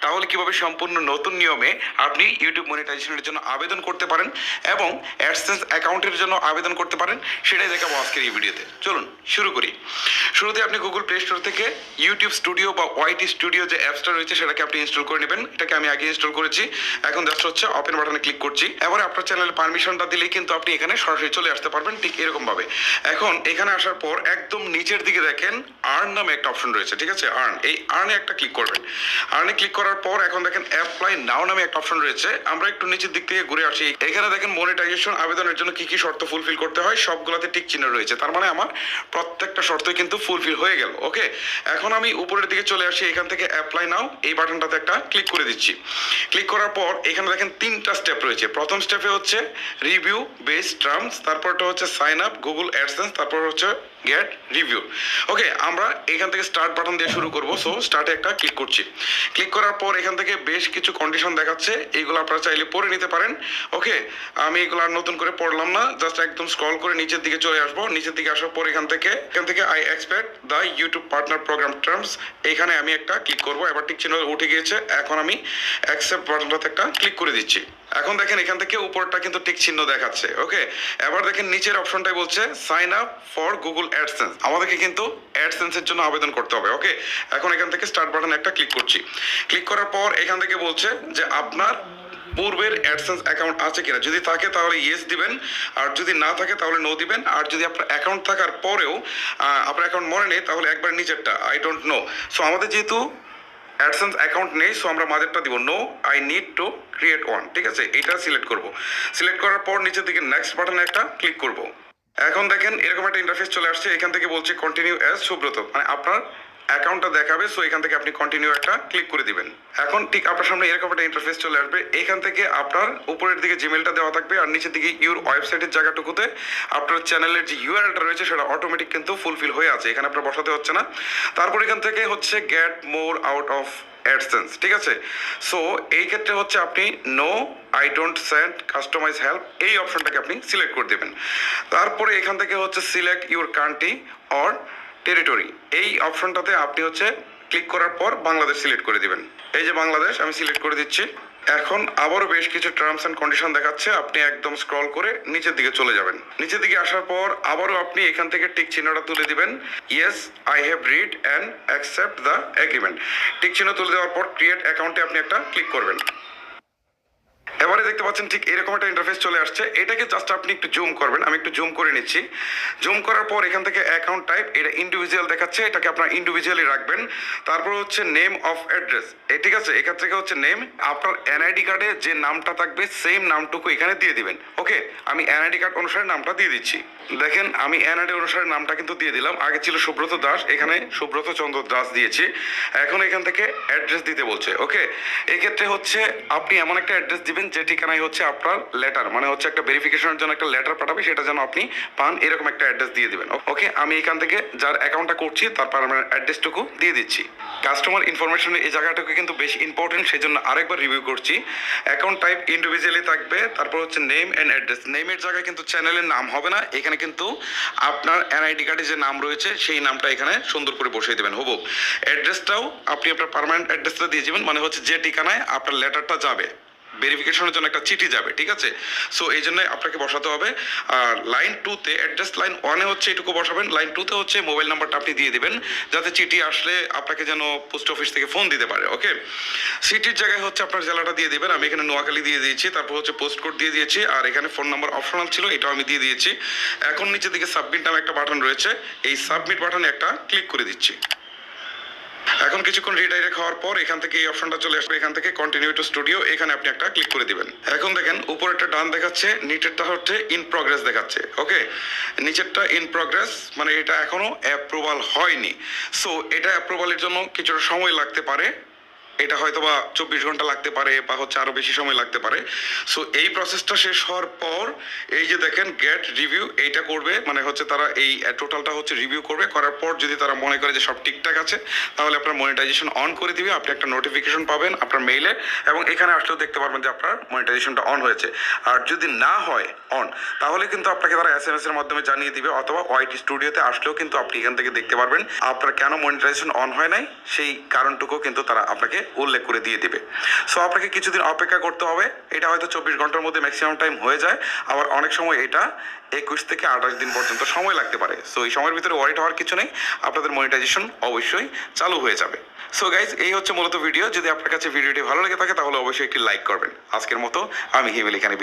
তাহলে কীভাবে সম্পূর্ণ নতুন নিয়মে আপনি ইউটিউব মনিটাইজেশনের জন্য আবেদন করতে পারেন এবং অ্যাডসেন্স অ্যাকাউন্টের জন্য আবেদন করতে পারেন, সেটাই দেখাবো আজকের এই ভিডিওতে। চলুন, শুরু করি। শুরুতে আপনি গুগল প্লে স্টোর থেকে ইউটিউব স্টুডিও বা ওয়াইটি স্টুডিও যে অ্যাপসটা রয়েছে সেটাকে আপনি ইনস্টল করে নেবেন। এটাকে আমি আগে ইনস্টল করেছি। এখন জাস্ট হচ্ছে ওপেন বাটনে ক্লিক করছি। এবার আপনার চ্যানেলের পারমিশনটা দিলেই কিন্তু আপনি এখানে সরাসরি চলে আসতে পারবেন ঠিক এরকমভাবে এখন এখানে আসার পর একদম নিচের দিকে দেখেন আর্ন নামে একটা অপশন রয়েছে, ঠিক আছে? আর্ন এই আর্নে একটা ক্লিক করবেন। আর্নে ক্লিক করার পর এখন দেখেন অ্যাপ্লাই নাও নামে একটা অপশন রয়েছে। আমরা একটু নিচের দিক থেকে ঘুরে আসি। এখানে দেখেন মনিটাইজেশন আবেদনের জন্য কি কি শর্ত ফুলফিল করতে হয়, সবগুলোতে টিক চিহ্ন রয়েছে। তার মানে আমার প্রত্যেকটা শর্তই কিন্তু ফুলফিল হয়ে গেল ওকে এখন আমি উপরের দিকে চলে আসি, এখান থেকে অ্যাপ্লাই নাও এই বাটনটাতে একটা ক্লিক করে দিচ্ছি। ক্লিক করার পর এখানে দেখেন তিনটা স্টেপ রয়েছে। প্রথম স্টেপে হচ্ছে রিভিউ বেস টার্মস তারপরটা হচ্ছে সাইন আপ গুগল অ্যাডসেন্স তারপর হচ্ছে গেট রিভিউ ওকে আমরা এখান থেকে স্টার্ট বাটন দিয়ে শুরু করব। সো স্টার্টে একটা ক্লিক করছি। ক্লিক করার পর এখান থেকে বেশ কিছু কন্ডিশন দেখাচ্ছে। এইগুলো আপনারা চাইলে পড়ে নিতে পারেন। ওকে আমি এগুলো আর নতুন করে পড়লাম না। জাস্ট একদম স্ক্রল করে নিচের দিকে চলে আসব। নিচের দিকে আসার পর এখান থেকে এখান থেকে I expect the YouTube partner program terms এখানে আমি একটা ক্লিক করব। এবার ঠিক চিহ্ন উঠে গিয়েছে। এখন আমি অ্যাকসেপ্ট বাটনটাতে একটা ক্লিক করে দিচ্ছি। এখন দেখেন এখান থেকে উপরটা কিন্তু টিক চিহ্ন দেখাচ্ছে ওকে এবার দেখেন নিচের অপশনটাই বলছে sign up for Google AdSense আমাদেরকে কিন্তু অ্যাডসেন্সের জন্য আবেদন করতে হবে ওকে এখন এখান থেকে স্টার্ট বাটন একটা ক্লিক করছি। ক্লিক করার পর এখান থেকে বলছে যে আপনার পূর্বের অ্যাডসেন্স অ্যাকাউন্ট আছে কিনা। যদি থাকে তাহলে ইয়েস দিবেন, আর যদি না থাকে তাহলে নো দিবেন, আর যদি আপনার অ্যাকাউন্ট থাকার পরেও আপনার অ্যাকাউন্ট মনে নেই তাহলে একবার নিচেরটা আই ডোন্ট নো সো আমাদের যেহেতু অ্যাডসেন্স অ্যাকাউন্ট নেই সো আমরা মাঝেরটা দিব। No I need to create one ঠিক আছে? এটা সিলেক্ট করব। সিলেক্ট করার পর নিচের দিকে নেক্সট বাটনে একটা ক্লিক করব। এখন দেখেন এরকম একটা ইন্টারফেস চলে আসছে, এখান থেকে বলছে কন্টিনিউ অ্যাজ সুব্রত। মানে আপনার অ্যাকাউন্টটা দেখাবে সো এখান থেকে আপনি কন্টিনিউ একটা ক্লিক করে দিবেন। এখন ঠিক আপনার সামনে এরকম একটা ইন্টারফেস চলে আসবে। এখান থেকে আপনার উপরের দিকে জিমেলটা দেওয়া থাকবে আর নিচের দিকে ইউর ওয়েবসাইটের জায়গাটুকুতে আপনার চ্যানেলের যে ইউআরএলটা রয়েছে, সেটা অটোমেটিক কিন্তু ফুলফিল হয়ে আছে। এখানে আপনার বসাতে হচ্ছে না। তারপর এখান থেকে হচ্ছে get more out of AdSense ঠিক আছে? সো এই ক্ষেত্রে হচ্ছে আপনি no I don't send customise help এই অপশনটাকে আপনি সিলেক্ট করে দেবেন। তারপরে এখান থেকে হচ্ছে select your country or territory এই অপশনটাতে আপনি হচ্ছে ক্লিক করার পর বাংলাদেশ সিলেক্ট করে দিবেন। এই যে বাংলাদেশ, আমি সিলেক্ট করে দিচ্ছি। এখন আবারও বেশ কিছু টার্মস অ্যান্ড কন্ডিশন দেখাচ্ছে। আপনি একদম স্ক্রল করে নিচের দিকে চলে যাবেন। নিচের দিকে আসার পর আবারও আপনি এখান থেকে টিক চিহ্নটা তুলে দিবেন। Yes I have read and accept the agreement tick চিহ্ন তুলে দেওয়ার পর ক্রিয়েট অ্যাকাউন্টে আপনি একটা ক্লিক করবেন। এবারে দেখতে পাচ্ছেন ঠিক এরকম একটা ইন্টারফেস চলে আসছে। এটাকে জাস্ট আপনি একটু জুম করবেন। আমি একটু জুম করে নিচ্ছি। জুম করার পর এখান থেকে অ্যাকাউন্ট টাইপ এটা ইন্ডিভিজুয়াল দেখাচ্ছে। এটাকে আপনার ইন্ডিভিজুয়ালি রাখবেন। তারপর হচ্ছে নেম অফ অ্যাড্রেস ঠিক আছে? এখান থেকে হচ্ছে নেম আপনার এনআইডি কার্ডে যে নামটা থাকবে সেম নামটুকু এখানে দিয়ে দিবেন। ওকে আমি এনআইডি কার্ড অনুসারে নামটা দিয়ে দিচ্ছি। দেখেন, আমি এনআইডি অনুসারে নামটা কিন্তু দিয়ে দিলাম। আগে ছিল সুব্রত দাস, এখানে সুব্রত চন্দ্র দাস দিয়েছি। এখন এখান থেকে অ্যাড্রেস দিতে বলছে। ওকে এক্ষেত্রে হচ্ছে আপনি এমন একটা অ্যাড্রেস দিবেন যে ঠিকানায় হচ্ছে আপনার লেটার মানে হচ্ছে একটা ভেরিফিকেশনের জন্য একটা লেটার পাঠাবে, সেটা যেন আপনি পান, এরকম একটা অ্যাড্রেস দিয়ে দেবেন। ওকে আমি এখান থেকে যার অ্যাকাউন্টটা করছি তারপর আমার অ্যাড্রেসটুকু দিয়ে দিচ্ছি। কাস্টমার ইনফরমেশনের এই জায়গাটুকু কিন্তু বেশ ইম্পর্টেন্ট সেই জন্য আরেকবার রিভিউ করছি। অ্যাকাউন্ট টাইপ ইন্ডিভিজুয়ালি থাকবে, তারপর হচ্ছে নেম অ্যান্ড অ্যাড্রেস নেমের জায়গায় কিন্তু চ্যানেলের নাম হবে না, এখানে কিন্তু আপনার এনআইডি কার্ডে যে নাম রয়েছে, সেই নামটা এখানে সুন্দর করে বসিয়ে দেবেন। হব অ্যাড্রেসটাও আপনি আপনার পার্মানেন্ট অ্যাড্রেসটা দিয়ে যাবেন মানে হচ্ছে যে ঠিকানায় আপনার লেটারটা যাবে। ভেরিফিকেশনের জন্য একটা চিঠি যাবে, ঠিক আছে? সো এই জন্য আপনাকে বসাতে হবে। আর লাইন টুতে অ্যাড্রেস লাইন ওয়ানে হচ্ছে এটুকু বসাবেন। লাইন টুতে হচ্ছে মোবাইল নাম্বারটা আপনি দিয়ে দেবেন, যাতে চিঠি আসলে আপনাকে যেন পোস্ট অফিস থেকে ফোন দিতে পারে ওকে সিটির জায়গায় হচ্ছে আপনার জেলাটা দিয়ে দেবেন। আমি এখানে নোয়াখালী দিয়ে দিয়েছি, তারপর হচ্ছে পোস্ট কোড দিয়ে দিয়েছি, আর এখানে ফোন নাম্বার অপশনাল ছিল, এটাও আমি দিয়ে দিয়েছি। এখন নিচের দিকে সাবমিট নামে একটা বাটন রয়েছে। এই সাবমিট বাটনে একটা ক্লিক করে দিচ্ছি। এখন কিছুক্ষণ রিডাইরেক্ট হওয়ার পর এখান থেকে এই অপশনটা চলে আসবে। এখান থেকে কন্টিনিউ টু স্টুডিও এখানে আপনি একটা ক্লিক করে দিবেন। এখন দেখেন, উপরেরটা ডান দেখাচ্ছে, নিচেরটা হচ্ছে ইন প্রগ্রেস দেখাচ্ছে ওকে নিচেরটা ইন প্রগ্রেস মানে এটা এখনও অ্যাপ্রুভাল হয়নি। সো এটা অ্যাপ্রুভালের জন্য কিছুটা সময় লাগতে পারে। এটা হয়তো বা চব্বিশ ঘণ্টা লাগতে পারে বা হচ্ছে আরও বেশি সময় লাগতে পারে। সো এই প্রসেসটা শেষ হওয়ার পর এই যে দেখেন গেট রিভিউ এইটা করবে মানে হচ্ছে তারা এই টোটালটা হচ্ছে রিভিউ করবে, করার পর যদি তারা মনে করে যে সব ঠিকঠাক আছে, তাহলে আপনার মনিটাইজেশন অন করে দিবে, আপনি একটা নোটিফিকেশন পাবেন আপনার মেইলে এবং এখানে আসলেও দেখতে পারবেন যে আপনার মনিটাইজেশনটা অন হয়েছে। আর যদি না হয় অন তাহলে কিন্তু আপনাকে তারা এস এম এস এর মাধ্যমে জানিয়ে দিবে অথবা ওয়াইটি স্টুডিওতে আসলেও কিন্তু আপনি এখান থেকে দেখতে পারবেন আপনার কেন মনিটাইজেশন অন হয় নাই, সেই কারণটুকু কিন্তু তারা আপনাকে উল্লেখ করে দিয়ে দিবে। সো আপনাকে কিছুদিন অপেক্ষা করতে হবে। এটা হয়তো চব্বিশ ঘণ্টার মধ্যে ম্যাক্সিমাম টাইম হয়ে যায়। আবার অনেক সময় এটা একুশ থেকে আঠাশ দিন পর্যন্ত সময় লাগতে পারে। সো এই সময়ের ভিতরে ওয়ারিট হওয়ার কিছু নেই। আপনাদের মনিটাইজেশন অবশ্যই চালু হয়ে যাবে। সো গাইজ এই হচ্ছে মূলত ভিডিও যদি আপনার কাছে ভিডিওটি ভালো লেগে থাকে, তাহলে অবশ্যই একটি লাইক করবেন। আজকের মতো আমি হিমেল এখানে